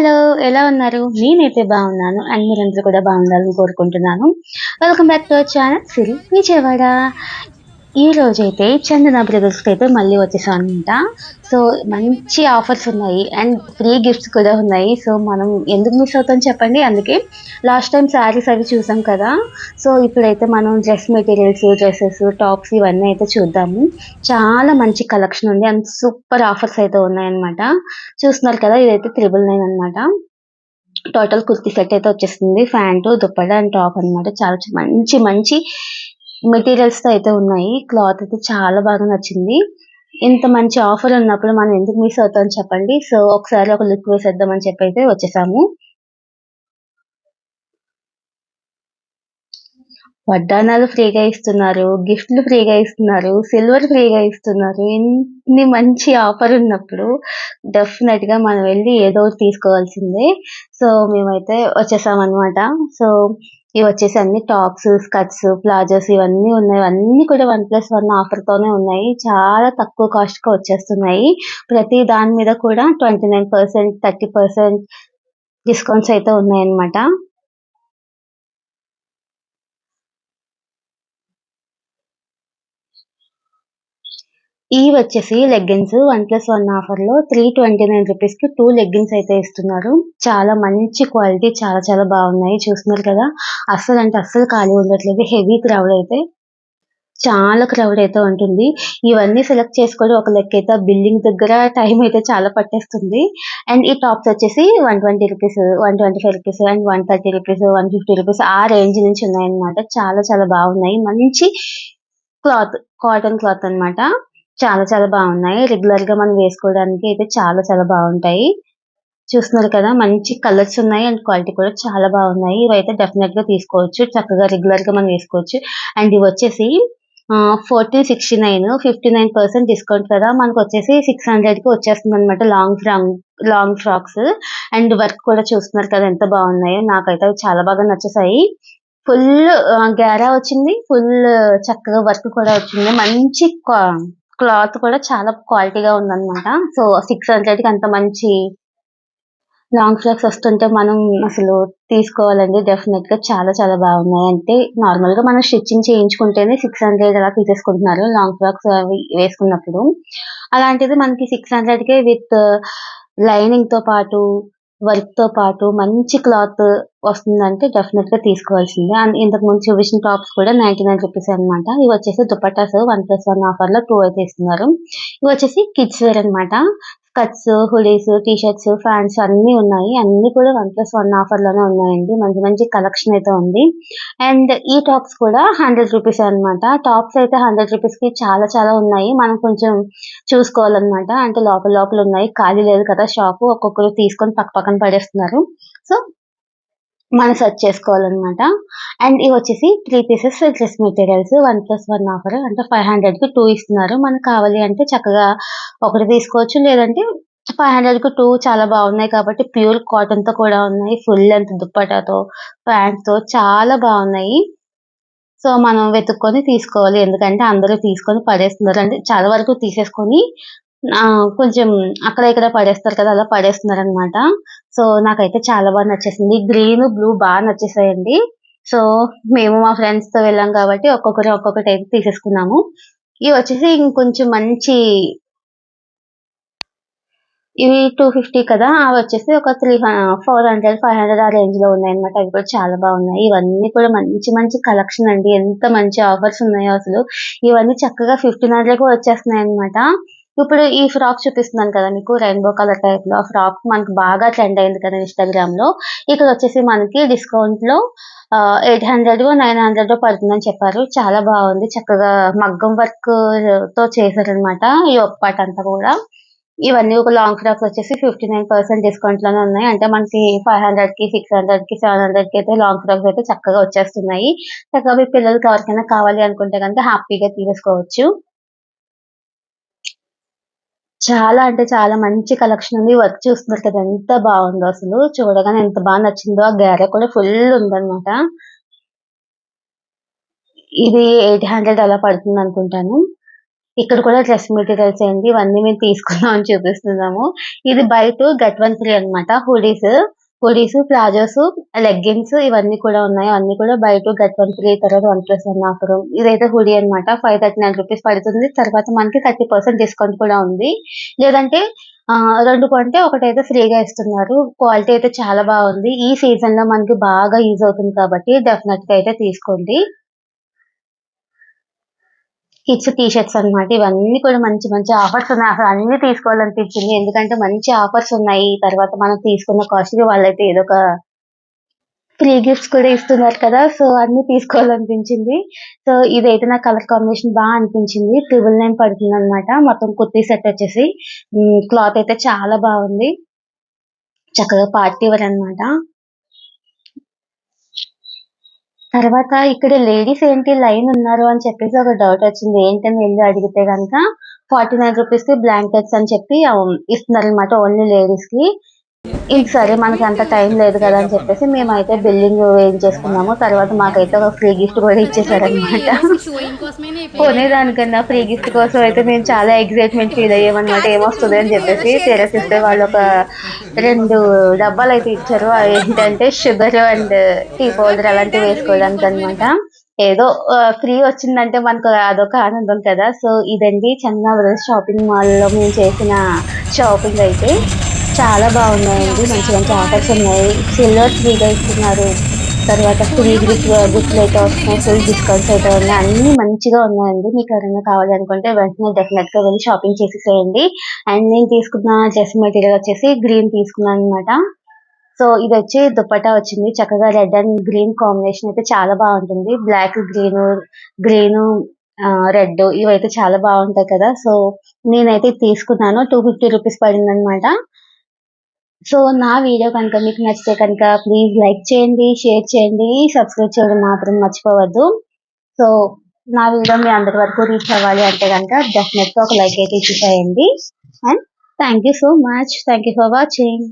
Hello ఎలా ఉన్నారు? నేనైతే బాగున్నాను. అండ్ మీరందరూ కూడా బాగుండాలని కోరుకుంటున్నాను. Welcome back to our channel Siri Vijayawada ఈ రోజైతే చందన బ్రదర్స్కి అయితే మళ్ళీ వచ్చేసాం అనమాట సో మంచి ఆఫర్స్ ఉన్నాయి. అండ్ ఫ్రీ గిఫ్ట్స్ కూడా ఉన్నాయి. సో మనం ఎందుకు మిస్ అవుతాం చెప్పండి. అందుకే లాస్ట్ టైం శారీస్ అవి చూసాం కదా. సో ఇప్పుడైతే మనం డ్రెస్ మెటీరియల్స్ డ్రెస్సెస్ టాప్స్ ఇవన్నీ అయితే చూద్దాము. చాలా మంచి కలెక్షన్ ఉంది. అండ్ సూపర్ ఆఫర్స్ అయితే ఉన్నాయన్నమాట. చూస్తున్నారు కదా ఇదైతే త్రిబుల్ నైన్ అనమాట టోటల్ కుర్తీ సెట్ అయితే వచ్చేస్తుంది. ఫ్యాంటు దుప్పట అండ్ టాప్ అన్నమాట. చాలా మంచి మంచి మెటీరియల్స్తో అయితే ఉన్నాయి. క్లాత్ అయితే చాలా బాగా నచ్చింది. ఇంత మంచి ఆఫర్ ఉన్నప్పుడు మనం ఎందుకు మిస్ అవుతాం చెప్పండి. సో ఒకసారి ఒక లుక్ వేసేద్దామని చెప్పి అయితే వచ్చేసాము. వడ్డానాలు ఫ్రీగా ఇస్తున్నారు. గిఫ్ట్లు ఫ్రీగా ఇస్తున్నారు. సిల్వర్ ఫ్రీగా ఇస్తున్నారు. ఇన్ని మంచి ఆఫర్ ఉన్నప్పుడు డెఫినెట్గా మనం వెళ్ళి ఏదో ఒకటి తీసుకోవాల్సిందే. సో మేమైతే వచ్చేసాం అనమాట సో ఇవి వచ్చేసి అన్ని టాప్స్ స్కర్ట్స్ ప్లాజోస్ ఇవన్నీ ఉన్నాయి. అన్ని కూడా వన్ ప్లస్ వన్ ఆఫర్ తోనే ఉన్నాయి. చాలా తక్కువ కాస్ట్కి వచ్చేస్తున్నాయి. ప్రతి దాని మీద కూడా twenty nine percent thirty percent discounts అయితే ఉన్నాయన్నమాట. ఈ వచ్చేసి లెగ్గిన్స్ వన్ ప్లస్ వన్ ఆఫర్లో త్రీ ట్వంటీ నైన్ రూపీస్కి టూ లెగ్గిన్స్ అయితే ఇస్తున్నారు. చాలా మంచి క్వాలిటీ చాలా చాలా బాగున్నాయి. చూస్తున్నారు కదా? అస్సలు అంటే అస్సలు ఖాళీ ఉండట్లేదు. హెవీ క్రౌడ్ అయితే. చాలా క్రౌడ్ అయితే ఉంటుంది. ఇవన్నీ సెలెక్ట్ చేసుకోవడం ఒక లెక్క అయితే బిల్డింగ్ దగ్గర టైం అయితే చాలా పట్టేస్తుంది. అండ్ ఈ టాప్స్ వచ్చేసి one twenty rupees one twenty five rupees and one thirty rupees one fifty rupees ఆ రేంజ్ నుంచి ఉన్నాయన్నమాట. చాలా చాలా బాగున్నాయి. మంచి క్లాత్ కాటన్ క్లాత్ అన్నమాట. చాలా చాలా బాగున్నాయి. రెగ్యులర్గా మనం వేసుకోవడానికి అయితే చాలా చాలా బాగుంటాయి. చూస్తున్నారు కదా మంచి కలర్స్ ఉన్నాయి అండ్ క్వాలిటీ కూడా చాలా బాగున్నాయి. ఇవైతే డెఫినెట్గా తీసుకోవచ్చు. చక్కగా రెగ్యులర్గా మనం వేసుకోవచ్చు. అండ్ ఇవి వచ్చేసి fourteen sixty nine fifty nine percent discount కదా. మనకు వచ్చేసి సిక్స్ హండ్రెడ్కి వచ్చేస్తుంది అనమాట long frock long frocks and work కూడా చూస్తున్నారు కదా ఎంత బాగున్నాయో. నాకైతే అవి చాలా బాగా నచ్చేసాయి. ఫుల్ గ్యారా వచ్చింది. ఫుల్ చక్కగా వర్క్ కూడా వచ్చింది. మంచి క్లాత్ కూడా చాలా క్వాలిటీగా ఉందన్నమాట. సో సిక్స్ హండ్రెడ్కి అంత మంచి లాంగ్ ఫ్రాక్స్ వస్తుంటే మనం అసలు తీసుకోవాలండి. డెఫినెట్గా చాలా చాలా బాగున్నాయి. అంటే నార్మల్గా మనం స్టిచ్చింగ్ చేయించుకుంటేనే సిక్స్ హండ్రెడ్ అలా తీసేసుకుంటున్నారు లాంగ్ ఫ్రాక్స్ అవి వేసుకున్నప్పుడు. అలాంటిది మనకి సిక్స్ హండ్రెడ్కే విత్ లైనింగ్తో పాటు వర్క్తో పాటు మంచి క్లాత్ వస్తుందంటే డెఫినెట్గా తీసుకోవాల్సిందే. అండ్ ఇంతకు ముందు చూపించిన టాప్స్ కూడా నైన్టీ నైన్ రూపీస్ అనమాట ఇవి వచ్చేసి దుపట్టాస్ వన్ ప్లస్ వన్ ఆఫర్లో టూ అయితే ఇస్తున్నారు. ఇవి వచ్చేసి కిడ్స్ వేర్ అన్నమాట. Skirts hoodies T shirts pants అన్ని ఉన్నాయి. అన్ని కూడా వన్ ప్లస్ వన్ ఆఫర్లోనే ఉన్నాయండి. మంచి మంచి కలెక్షన్ అయితే ఉంది. అండ్ ఈ టాప్స్ కూడా హండ్రెడ్ రూపీస్ అన్నమాట. టాప్స్ అయితే హండ్రెడ్ రూపీస్కి చాలా చాలా ఉన్నాయి. మనం కొంచెం చూసుకోవాలన్నమాట. అంటే లోపల లోపల ఉన్నాయి. ఖాళీ లేదు కదా షాప్ ఒక్కొక్కరు తీసుకొని పక్క పక్కన పడేస్తున్నారు. సో మనం సెర్చ్ చేసుకోవాలన్నమాట. అండ్ ఇవి వచ్చేసి three pieces dress materials one plus one offer అంటే ఫైవ్ హండ్రెడ్కి టూ ఇస్తున్నారు. మనకు కావాలి అంటే చక్కగా ఒకటి తీసుకోవచ్చు. లేదంటే ఫైవ్ హండ్రెడ్కి టూ చాలా బాగున్నాయి కాబట్టి ప్యూర్ కాటన్తో కూడా ఉన్నాయి. ఫుల్ లెంత్ దుప్పటాతో ప్యాంట్తో చాలా బాగున్నాయి. సో మనం వెతుక్కొని తీసుకోవాలి. ఎందుకంటే అందరూ తీసుకొని పడేస్తున్నారు. అంటే చాలా వరకు తీసేసుకొని కొంచెం అక్కడ ఇక్కడ పడేస్తారు కదా అలా పడేస్తున్నారు అనమాట సో నాకైతే చాలా బాగా నచ్చేసింది. గ్రీన్ బ్లూ బాగా నచ్చేసాయండి. సో మేము మా ఫ్రెండ్స్తో వెళ్ళాం కాబట్టి ఒక్కొక్కరు ఒక్కొక్కటి అయితే తీసేసుకున్నాము. ఇవి వచ్చేసి ఇంకొంచెం మంచి ఇవి టూ ఫిఫ్టీ కదా అవి వచ్చేసి ఒక three four hundred five hundred ఆ రేంజ్లో ఉన్నాయి అనమాట అవి కూడా చాలా బాగున్నాయి. ఇవన్నీ కూడా మంచి మంచి కలెక్షన్ అండి. ఎంత మంచి ఆఫర్స్ ఉన్నాయో అసలు. ఇవన్నీ చక్కగా ఫిఫ్టీన్ హండ్రెడ్ కూడా వచ్చేస్తున్నాయి అనమాట ఇప్పుడు ఈ ఫ్రాక్ చూపిస్తున్నాను కదా మీకు రెయిన్బో కలర్ టైప్లో. ఫ్రాక్ మనకు బాగా ట్రెండ్ అయింది కదా ఇన్స్టాగ్రామ్లో. ఇక్కడ వచ్చేసి మనకి డిస్కౌంట్లో ఎయిట్ హండ్రెడ్ నైన్ హండ్రెడ్ పడుతుందని చెప్పారు. చాలా బాగుంది. చక్కగా మగ్గం వర్క్తో చేశారనమాట ఈ ఒక్కపాట అంతా కూడా. ఇవన్నీ ఒక లాంగ్ ఫ్రాక్స్ వచ్చేసి ఫిఫ్టీ నైన్ పర్సెంట్ డిస్కౌంట్లోనే ఉన్నాయి. అంటే మనకి ఫైవ్ హండ్రెడ్కి సిక్స్ హండ్రెడ్కి సెవెన్ హండ్రెడ్కి అయితే లాంగ్ ఫ్రాక్స్ అయితే చక్కగా వచ్చేస్తున్నాయి. చక్కగా మీ పిల్లలకి ఎవరికైనా కావాలి అనుకుంటే కనుక హ్యాపీగా తీసుకోవచ్చు. చాలా అంటే చాలా మంచి కలెక్షన్ ఉంది. వర్క్ చూస్తున్నారు కదా ఎంత బాగుందో అసలు. చూడగానే ఎంత బాగా నచ్చిందో ఆ గేర కూడా ఫుల్ ఉందన్నమాట. ఇది ఎయిట్ హండ్రెడ్ అలా పడుతుంది అనుకుంటాను. ఇక్కడ కూడా డ్రెస్ మెటీరియల్స్ ఏంటి ఇవన్నీ మేము తీసుకుందాం అని చూపిస్తున్నాము. ఇది బయట గట్ వన్ ఫ్రీ అనమాట హుడీస్ హుడీస్ ప్లాజోస్ లెగ్గిన్స్ ఇవన్నీ కూడా ఉన్నాయి. అన్ని కూడా బయట గట్ వన్ త్రీ తర్వాత వన్ ప్లస్ వన్ ఆఫర్. ఇదైతే హుడీ అన్నమాట. ఫైవ్ థర్టీ నైన్ రూపీస్ పడుతుంది. తర్వాత మనకి థర్టీ పర్సెంట్ డిస్కౌంట్ కూడా ఉంది. లేదంటే ఆ రెండు కొంటే ఒకటైతే ఫ్రీగా ఇస్తున్నారు. క్వాలిటీ అయితే చాలా బాగుంది. ఈ సీజన్లో మనకి బాగా యూజ్ అవుతుంది కాబట్టి డెఫినెట్గా అయితే తీసుకోండి. కిడ్స్ టీ షర్ట్స్ అన్నమాట. ఇవన్నీ కూడా మంచి మంచి ఆఫర్స్ ఉన్నాయి. అసలు అన్ని తీసుకోవాలనిపించింది. ఎందుకంటే మంచి ఆఫర్స్ ఉన్నాయి. తర్వాత మనం తీసుకున్న కాస్ట్కి వాళ్ళైతే ఏదో ఒక ఫ్రీ గిఫ్ట్స్ కూడా ఇస్తున్నారు కదా. సో అన్ని తీసుకోవాలనిపించింది. సో ఇదైతే నాకు కలర్ కాంబినేషన్ బాగా అనిపించింది. ట్రిబుల్ నైన్ పడుతుంది అనమాట మొత్తం కుర్తీ సెట్ వచ్చేసి. క్లాత్ అయితే చాలా బాగుంది. చక్కగా పార్టీ వేర్ అన్నమాట. తర్వాత ఇక్కడ లేడీస్ ఏంటి లైన్ ఉన్నారు అని చెప్పేసి ఒక డౌట్ వచ్చింది. ఏంటని వెళ్ళి అడిగితే కనుక ఫార్టీ నైన్ రూపీస్కి బ్లాంకెట్స్ అని చెప్పి um, ఇస్తున్నారు అనమాట ఓన్లీ లేడీస్కి. ఇంక సరే మనకి అంత టైం లేదు కదా అని చెప్పేసి మేమైతే బిల్డింగ్ వేయించేసుకున్నాము తర్వాత మాకైతే ఒక ఫ్రీ గిఫ్ట్ కూడా ఇచ్చేసారనమాట కొనేదానికన్నా ఫ్రీ గిఫ్ట్ కోసం అయితే మేము చాలా ఎగ్జైట్మెంట్ ఫీల్ అయ్యామన్నమాట. ఏమొస్తుంది అని చెప్పేసి తెరసిస్తే వాళ్ళు ఒక రెండు డబ్బాలు అయితే ఇచ్చారు. అవి ఏంటంటే షుగర్ అండ్ టీ పౌడర్ అలాంటివి వేసుకోవడానికి అనమాట ఏదో ఫ్రీ వచ్చిందంటే మనకు అదొక ఆనందం కదా. సో ఇదండి చందనా బ్రదర్స్ షాపింగ్ మాల్లో మేము చేసిన షాపింగ్ అయితే. చాలా బాగున్నాయండి. మంచి మంచి ఆఫర్స్ ఉన్నాయి. సిల్వర్ ఫ్రీగా ఇస్తున్నారు తర్వాత ఫ్రీ గిఫ్ట్ గిఫ్ట్లు అయితే వస్తున్నాయి ఫుల్ డిస్కౌంట్స్ అయితే ఉన్నాయి. అన్ని మంచిగా ఉన్నాయండి. మీకు ఎవరైనా కావాలి అనుకుంటే వెంటనే డెఫినెట్గా వెళ్ళి షాపింగ్ చేసేసేయండి అండ్ నేను తీసుకున్న డ్రెస్ మెటీరియల్ వచ్చేసి గ్రీన్ తీసుకున్నాను అనమాట సో ఇది వచ్చి దుప్పటా వచ్చింది. చక్కగా రెడ్ అండ్ గ్రీన్ కాంబినేషన్ అయితే చాలా బాగుంటుంది. బ్లాక్ గ్రీన్ గ్రీన్ రెడ్ ఇవైతే చాలా బాగుంటాయి కదా. సో నేనైతే తీసుకున్నాను. టూ ఫిఫ్టీ రూపీస్ పడింది అనమాట సో నా వీడియో కనుక మీకు నచ్చితే కనుక ప్లీజ్ లైక్ చేయండి షేర్ చేయండి. సబ్స్క్రైబ్ చేయడం మాత్రం మర్చిపోవద్దు. సో నా వీడియో మీ అందరి వరకు రీచ్ అవ్వాలి అంటే కనుక డెఫినెట్గా ఒక లైక్ అయితే ఇచ్చేసేయండి and thank you so much thank you for watching